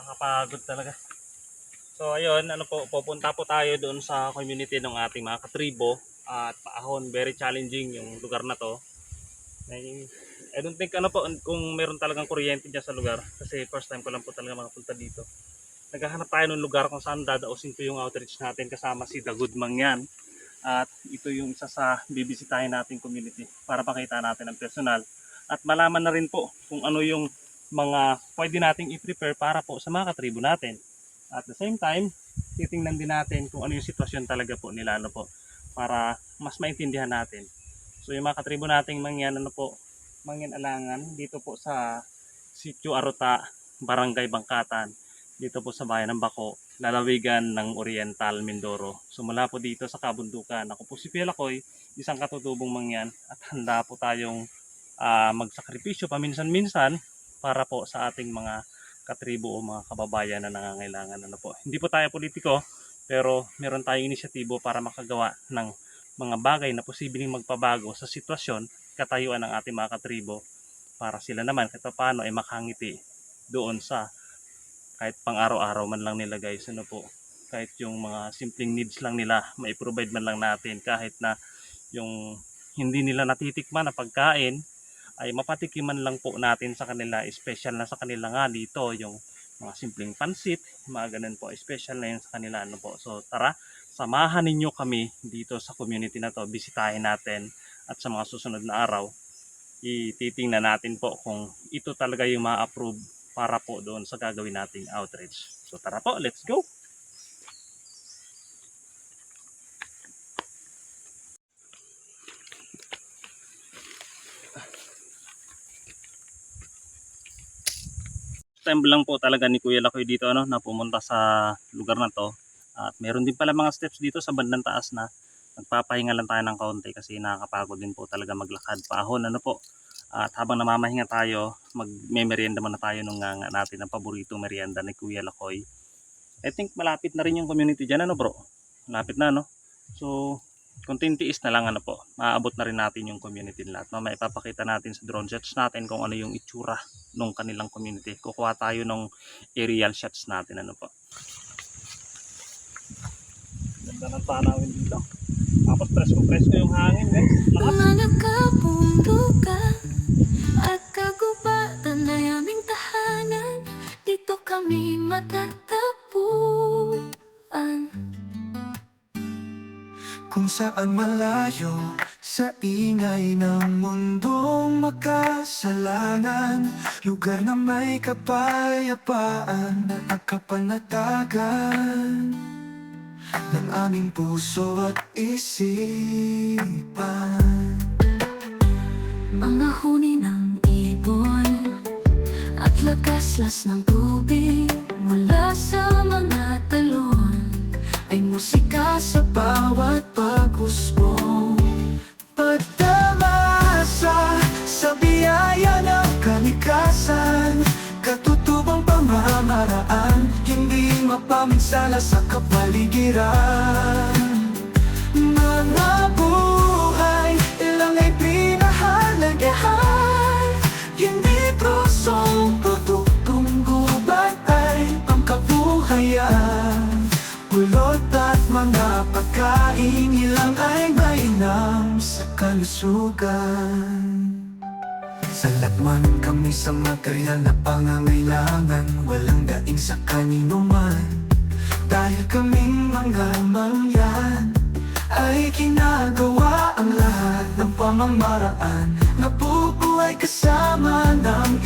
Nakakapagod talaga. So ayun, ano po, pupunta po tayo doon sa community ng ating mga katribo at paahon, very challenging yung lugar na to. I don't think ano po kung meron talagang kuryente dyan sa lugar kasi first time ko lang po talaga makapunta dito. Naghahanap tayo ng lugar kung saan dadausin ko yung outreach natin kasama si Dagud Mangyan. At ito yung isa sa bibisitahin nating community para pakita natin ang personal at malaman na rin po kung ano yung mga pwede nating i-prepare para po sa mga katribo natin. At the same time, titingnan din natin kung ano yung sitwasyon talaga po nila ano po para mas maintindihan natin. So yung mga katribo nating mangyan ano po, mangyan alangan dito po sa Sitio Aruta, Barangay Bangkatan, dito po sa bayan ng Bako, lalawigan ng Oriental Mindoro. So mula po dito sa kabundukan, ako po si Piel Akoy, isang katutubong mangyan at handa po tayong ah, magsakripisyo paminsan-minsan para po sa ating mga katribo o mga kababayan na nangangailangan. Ano po. Hindi po tayo politiko, pero meron tayong inisyatibo para makagawa ng mga bagay na posibleng magpabago sa sitwasyon, katayuan ng ating mga katribo para sila naman kahit paano ay makangiti doon sa kahit pang araw-araw man lang nila guys ano po kahit yung mga simpleng needs lang nila mai-provide man lang natin kahit na yung hindi nila natitikman na pagkain ay mapatikiman lang po natin sa kanila special na sa kanila nga dito yung mga simpleng pansit mga ganun po special na yun sa kanila ano po. So tara samahan ninyo kami dito sa community na to. Bisitahin natin at sa mga susunod na araw ititingnan natin po kung ito talaga yung ma-approve para po doon sa gagawin nating outreach. So tara po let's go time lang po talaga ni Kuya Lakoy dito ano, na pumunta sa lugar na to. At meron din pala mga steps dito sa bandang taas na nagpapahinga lang tayo ng kaunti kasi nakakapagod din po talaga maglakad paahon ano po. At habang namamahinga tayo, magme-merienda muna tayo nung nga natin ang paboritong merienda ni Kuya Lakoy. I think malapit na rin yung community dyan ano bro? Malapit na no? So, konting tiis na lang ano po. Maaabot na rin natin yung community nila. At mamaya ipapakita natin sa drone shots natin kung ano yung itsura nung kanilang community. Kukuha tayo ng aerial shots natin ano po. Ganda ng tanawin dito. Tapos presko-presko yung hangin guys. Lakas. Mga kabundukan at kagubatan ay aming tahanan Dito kami matatagpuan saan malayo? Sa ingay ng mundong makasalanan. Lugar na may kapayapaan at kapanatagan Ng aming puso at isipan. Mga huni ng ibon At lagaslas ng tubig Hindi mapaminsala sa kapaligiran. Mga buhay Ilang ay pinahalagahan Hindi prosong produktong gubat ay ang kabuhayan Pulot at mga pagkain Ilang ay mainam sa kalusugan Salat man kami sa material na pangangailangan. Walang daing sa kanino man. Dahil kaming mga mangyan Ay ginagawa ang lahat ng pamamaraan Nabubuhay kasama ng